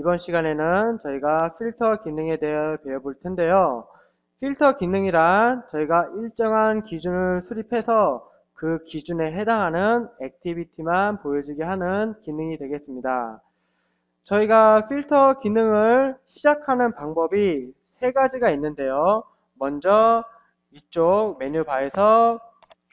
이번 시간에는 저희가 필터 기능에 대해 배워볼 텐데요. 필터 기능이란 저희가 일정한 기준을 수립해서 그 기준에 해당하는 액티비티만 보여지게 하는 기능이 되겠습니다. 저희가 필터 기능을 시작하는 방법이 세 가지가 있는데요. 먼저 이쪽 메뉴 바에서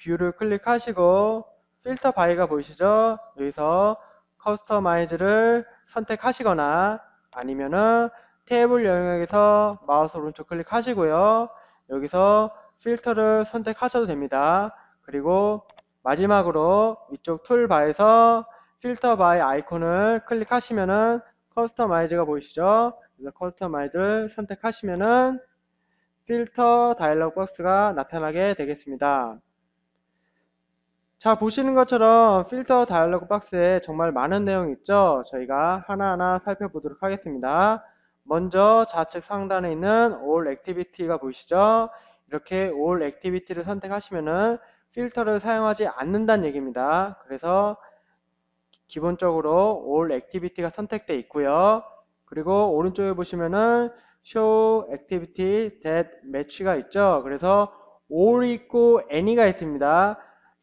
뷰를 클릭하시고 필터 바위가 보이시죠? 여기서 커스터마이즈를 선택하시거나 아니면은 테이블 영역에서 마우스 오른쪽 클릭하시고요. 여기서 필터를 선택하셔도 됩니다. 그리고 마지막으로 이쪽 툴바에서 필터 바의 아이콘을 클릭하시면은 커스터마이즈가 보이시죠? 그래서 커스터마이즈를 선택하시면은 필터 다이얼로그 박스가 나타나게 되겠습니다. 자, 보시는 것처럼 필터 다이얼로그 박스에 정말 많은 내용이 있죠? 저희가 하나하나 살펴보도록 하겠습니다. 먼저 좌측 상단에 있는 All Activity가 보이시죠? 이렇게 All Activity를 선택하시면은 필터를 사용하지 않는다는 얘기입니다. 그래서 기본적으로 All Activity가 선택되어 있고요. 그리고 오른쪽에 보시면은 Show Activity That Match가 있죠. 그래서 All 있고 Any가 있습니다.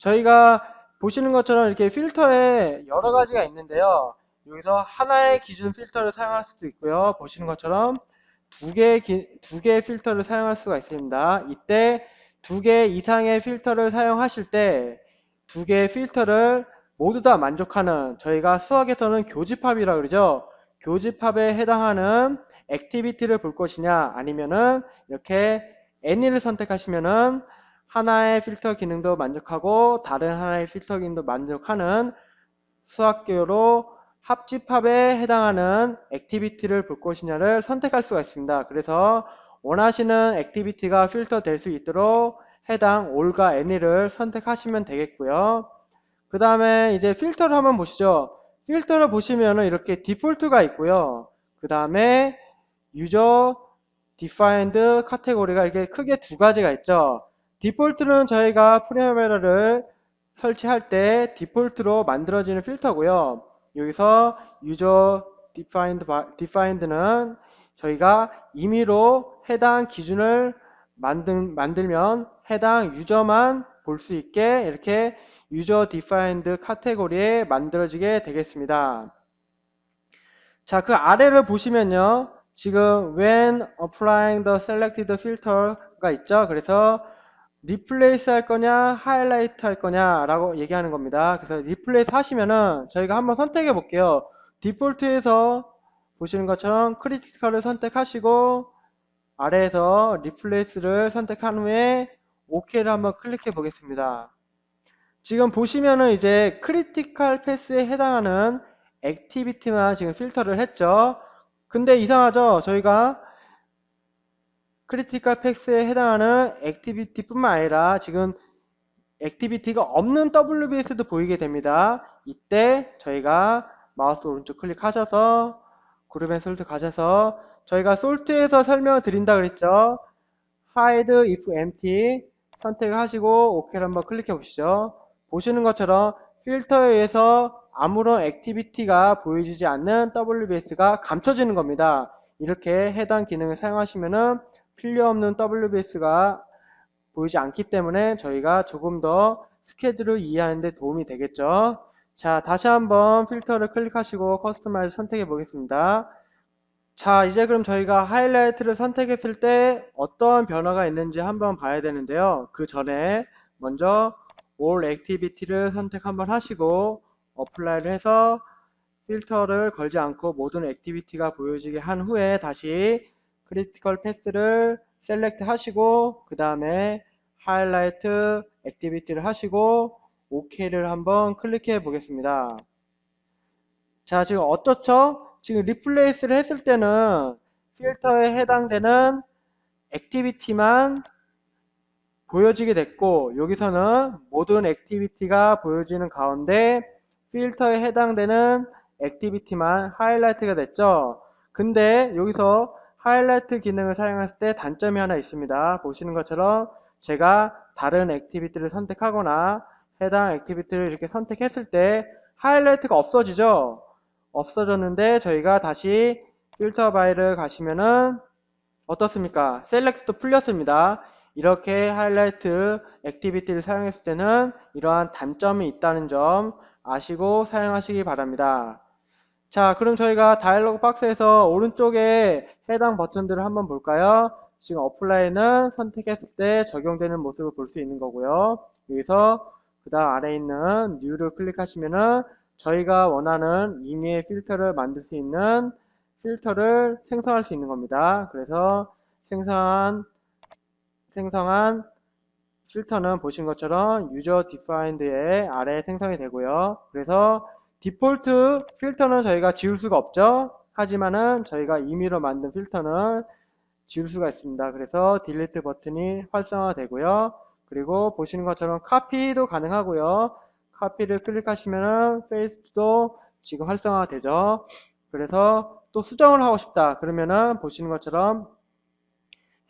저희가 보시는 것처럼 이렇게 필터에 여러 가지가 있는데요. 여기서 하나의 기준 필터를 사용할 수도 있고요. 보시는 것처럼 두 개의, 기- 두 개의 필터를 사용할 수가 있습니다. 이때 두 개 이상의 필터를 사용하실 때 두 개의 필터를 모두 다 만족하는 저희가 수학에서는 교집합이라고 그러죠. 교집합에 해당하는 액티비티를 볼 것이냐 아니면은 이렇게 any를 선택하시면은 하나의 필터 기능도 만족하고 다른 하나의 필터 기능도 만족하는 수학교로 합집합에 해당하는 액티비티를 볼 것이냐를 선택할 수가 있습니다. 그래서 원하시는 액티비티가 필터 될 수 있도록 해당 all과 any를 선택하시면 되겠고요. 그 다음에 이제 필터를 한번 보시죠. 필터를 보시면은 이렇게 디폴트가 있고요. 그 다음에 유저 디파인드 카테고리가 이렇게 크게 두 가지가 있죠. 디폴트는 저희가 프리메라를 설치할 때 디폴트로 만들어지는 필터고요. 여기서 유저 디파인드 디파인드는 저희가 임의로 해당 기준을 만든, 만들면 해당 유저만 볼 수 있게 이렇게 유저 디파인드 카테고리에 만들어지게 되겠습니다. 자, 그 아래를 보시면요. 지금 when applying the selected filter가 있죠. 그래서 리플레이스 할 거냐, 하이라이트 할 거냐 라고 얘기하는 겁니다. 그래서 리플레이스 하시면은 저희가 한번 선택해 볼게요. 디폴트에서 보시는 것처럼 크리티컬을 선택하시고 아래에서 리플레이스를 선택한 후에 OK를 한번 클릭해 보겠습니다. 지금 보시면은 이제 크리티컬 패스에 해당하는 액티비티만 지금 필터를 했죠. 근데 이상하죠? 저희가 크리티컬 패스에 해당하는 액티비티뿐만 아니라 지금 액티비티가 없는 WBS도 보이게 됩니다. 이때 저희가 마우스 오른쪽 클릭하셔서 그룹 앤 솔트 가셔서 저희가 솔트에서 설명을 드린다 그랬죠. hide if empty 선택을 하시고 OK를 한번 클릭해 보시죠. 보시는 것처럼 필터에 의해서 아무런 액티비티가 보여지지 않는 WBS가 감춰지는 겁니다. 이렇게 해당 기능을 사용하시면은 필요 없는 WBS가 보이지 않기 때문에 저희가 조금 더 스케줄을 이해하는 데 도움이 되겠죠. 자, 다시 한번 필터를 클릭하시고 커스터마이즈 선택해 보겠습니다. 자, 이제 그럼 저희가 하이라이트를 선택했을 때 어떤 변화가 있는지 한번 봐야 되는데요. 그 전에 먼저 All Activity를 선택 한번 하시고 어플라이를 해서 필터를 걸지 않고 모든 액티비티가 보여지게 한 후에 다시 크리티컬 패스를 셀렉트 하시고 그 다음에 하이라이트 액티비티를 하시고 OK를 한번 클릭해 보겠습니다. 자 지금 어떻죠? 지금 리플레이스를 했을 때는 필터에 해당되는 액티비티만 보여지게 됐고 여기서는 모든 액티비티가 보여지는 가운데 필터에 해당되는 액티비티만 하이라이트가 됐죠. 근데 여기서 하이라이트 기능을 사용했을 때 단점이 하나 있습니다. 보시는 것처럼 제가 다른 액티비티를 선택하거나 해당 액티비티를 이렇게 선택했을 때 하이라이트가 없어지죠. 없어졌는데 저희가 다시 필터 바이를 가시면은 어떻습니까? 셀렉트도 풀렸습니다. 이렇게 하이라이트 액티비티를 사용했을 때는 이러한 단점이 있다는 점 아시고 사용하시기 바랍니다. 자, 그럼 저희가 다이얼로그 박스에서 오른쪽에 해당 버튼들을 한번 볼까요? 지금 어플라이는 선택했을 때 적용되는 모습을 볼 수 있는 거고요. 여기서 그 다음 아래에 있는 New를 클릭하시면은 저희가 원하는 임의의 필터를 만들 수 있는 필터를 생성할 수 있는 겁니다. 그래서 생성한 생성한 필터는 보신 것처럼 유저 디파인드의 아래에 생성이 되고요. 그래서 디폴트 필터는 저희가 지울 수가 없죠. 하지만은 저희가 임의로 만든 필터는 지울 수가 있습니다. 그래서 딜리트 버튼이 활성화되고요. 그리고 보시는 것처럼 카피도 가능하고요. 카피를 클릭하시면은 페이스트도 지금 활성화가 되죠. 그래서 또 수정을 하고 싶다. 그러면은 보시는 것처럼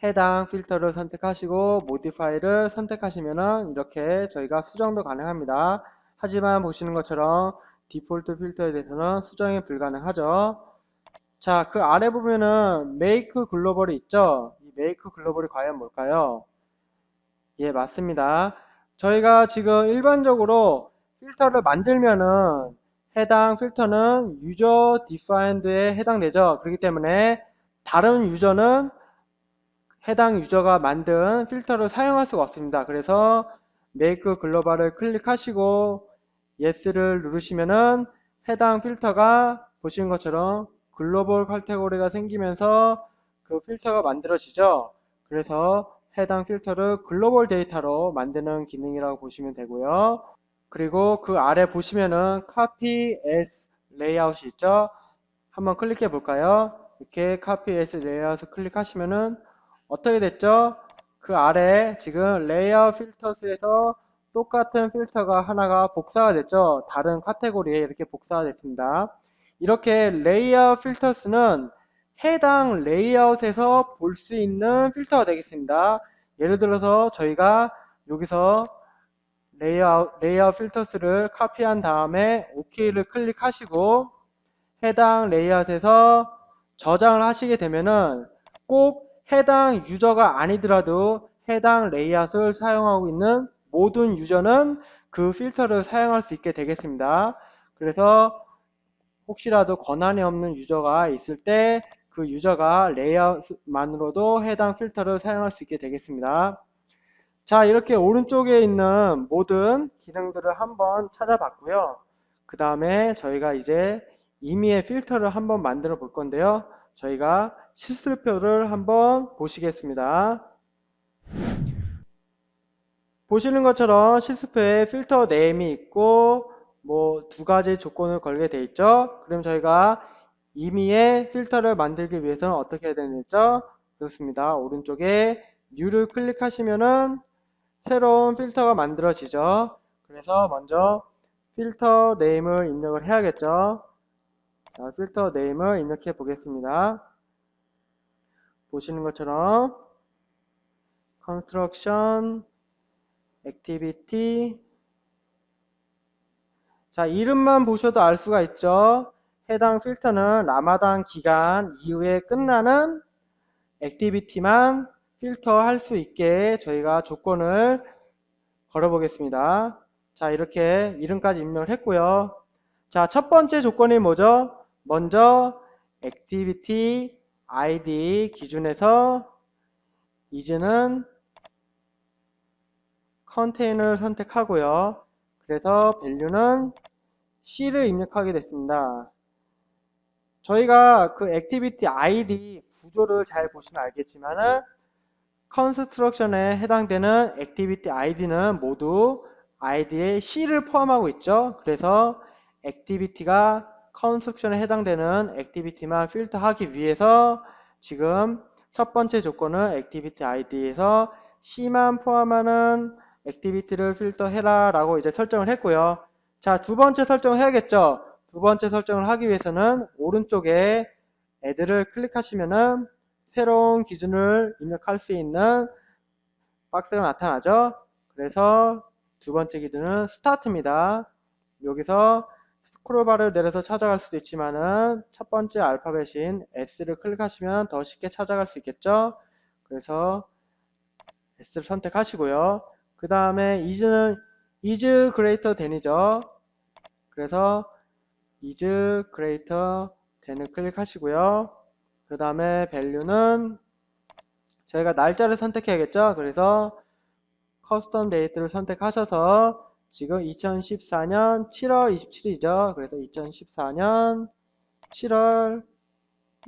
해당 필터를 선택하시고 모디파이를 선택하시면은 이렇게 저희가 수정도 가능합니다. 하지만 보시는 것처럼 디폴트 필터에 대해서는 수정이 불가능하죠. 자, 그 아래 보면은 make 글로벌이 있죠. 이 make 글로벌이 과연 뭘까요? 예, 맞습니다. 저희가 지금 일반적으로 필터를 만들면은 해당 필터는 유저 디파인드에 해당되죠. 그렇기 때문에 다른 유저는 해당 유저가 만든 필터를 사용할 수가 없습니다. 그래서 make 글로벌을 클릭하시고 yes를 누르시면은 해당 필터가 보시는 것처럼 글로벌 카테고리가 생기면서 그 필터가 만들어지죠. 그래서 해당 필터를 글로벌 데이터로 만드는 기능이라고 보시면 되고요. 그리고 그 아래 보시면은 copy as layout이 있죠. 한번 클릭해 볼까요? 이렇게 copy as layout을 클릭하시면은 어떻게 됐죠? 그 아래 지금 레이아웃 필터스에서 똑같은 필터가 하나가 복사가 됐죠. 다른 카테고리에 이렇게 복사가 됐습니다. 이렇게 레이아웃 필터스는 해당 레이아웃에서 볼 수 있는 필터가 되겠습니다. 예를 들어서 저희가 여기서 레이아웃, 레이아웃 필터스를 카피한 다음에 OK를 클릭하시고 해당 레이아웃에서 저장을 하시게 되면은 꼭 해당 유저가 아니더라도 해당 레이아웃을 사용하고 있는 모든 유저는 그 필터를 사용할 수 있게 되겠습니다. 그래서 혹시라도 권한이 없는 유저가 있을 때 그 유저가 레이아웃만으로도 해당 필터를 사용할 수 있게 되겠습니다. 자, 이렇게 오른쪽에 있는 모든 기능들을 한번 찾아봤고요. 그 다음에 저희가 이제 임의의 필터를 한번 만들어 볼 건데요. 저희가 실수표를 한번 보시겠습니다. 보시는 것처럼 실수표에 필터 네임이 있고 뭐 두 가지 조건을 걸게 돼 있죠. 그럼 저희가 임의의 필터를 만들기 위해서는 어떻게 해야 되죠? 그렇습니다. 오른쪽에 New를 클릭하시면은 새로운 필터가 만들어지죠. 그래서 먼저 필터 네임을 입력을 해야겠죠. 자, 필터 네임을 입력해 보겠습니다. 보시는 것처럼 construction activity 자 이름만 보셔도 알 수가 있죠. 해당 필터는 라마단 기간 이후에 끝나는 액티비티만 필터 할 수 있게 저희가 조건을 걸어 보겠습니다. 자 이렇게 이름까지 입력을 했고요. 자 첫 번째 조건이 뭐죠? 먼저 액티비티 id 기준에서 이제는 컨테이너를 선택하고요. 그래서 밸류는 C를 입력하게 됐습니다. 저희가 그 액티비티 ID 구조를 잘 보시면 알겠지만은 컨스트럭션에 해당되는 액티비티 ID는 모두 ID에 C를 포함하고 있죠. 그래서 액티비티가 컨스트럭션에 해당되는 액티비티만 필터하기 위해서 지금 첫 번째 조건은 액티비티 ID에서 C만 포함하는 액티비티를 필터해라 라고 이제 설정을 했고요. 자, 두 번째 설정을 해야겠죠. 두 번째 설정을 하기 위해서는 오른쪽에 애들을 클릭하시면은 새로운 기준을 입력할 수 있는 박스가 나타나죠. 그래서 두 번째 기준은 스타트입니다. 여기서 스크롤바를 내려서 찾아갈 수도 있지만은 첫 번째 알파벳인 S를 클릭하시면 더 쉽게 찾아갈 수 있겠죠? 그래서 S를 선택하시고요. 그 다음에 is는 is greater than이죠. 그래서 is greater than을 클릭하시고요. 그 다음에 value는 저희가 날짜를 선택해야겠죠. 그래서 커스텀 데이트를 선택하셔서 지금 2014년 7월 27일이죠. 그래서 2014년 7월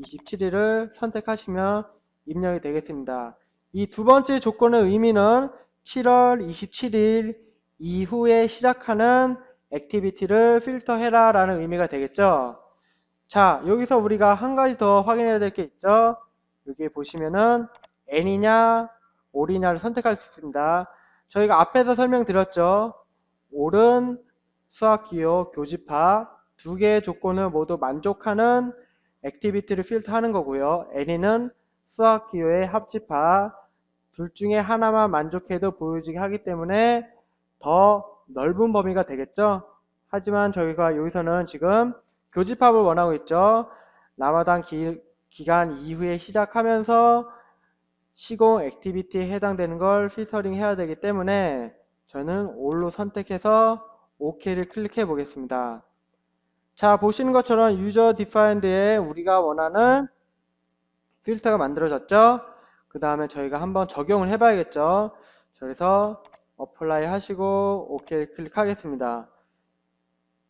27일을 선택하시면 입력이 되겠습니다. 이 두 번째 조건의 의미는 7월 27일 이후에 시작하는 액티비티를 필터해라 라는 의미가 되겠죠. 자, 여기서 우리가 한 가지 더 확인해야 될 게 있죠. 여기 보시면은 N이냐, 올이냐를 선택할 수 있습니다. 저희가 앞에서 설명드렸죠. 올은 수학 기호 교집합 두 개의 조건을 모두 만족하는 액티비티를 필터하는 거고요. N이는 수학 기호의 합집합 둘 중에 하나만 만족해도 보여지게 하기 때문에 더 넓은 범위가 되겠죠. 하지만 저희가 여기서는 지금 교집합을 원하고 있죠. 라마단 기, 기간 이후에 시작하면서 시공 액티비티에 해당되는 걸 필터링 해야 되기 때문에 저는 올로 선택해서 OK를 클릭해 보겠습니다. 자, 보시는 것처럼 유저 디파인드에 우리가 원하는 필터가 만들어졌죠? 그 다음에 저희가 한번 적용을 해 봐야겠죠? 그래서 어플라이 하시고 OK를 클릭하겠습니다.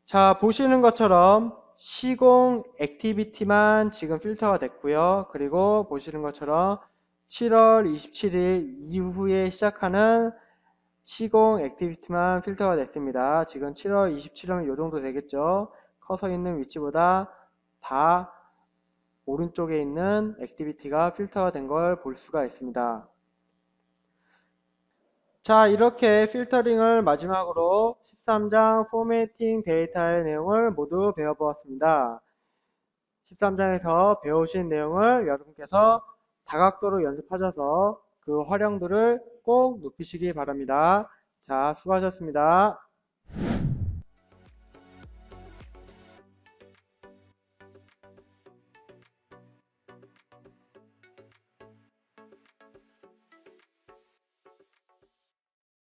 자, 보시는 것처럼 시공 액티비티만 지금 필터가 됐고요. 그리고 보시는 것처럼 7월 27일 이후에 시작하는 시공 액티비티만 필터가 됐습니다. 지금 7월 27일이면 이 정도 되겠죠. 커서 있는 위치보다 다 오른쪽에 있는 액티비티가 필터가 된 걸 볼 수가 있습니다. 자, 이렇게 필터링을 마지막으로 13장 포매팅 데이터의 내용을 모두 배워보았습니다. 13장에서 배우신 내용을 여러분께서 다각도로 연습하셔서 그 활용도를 꼭 높이시기 바랍니다. 자, 수고하셨습니다.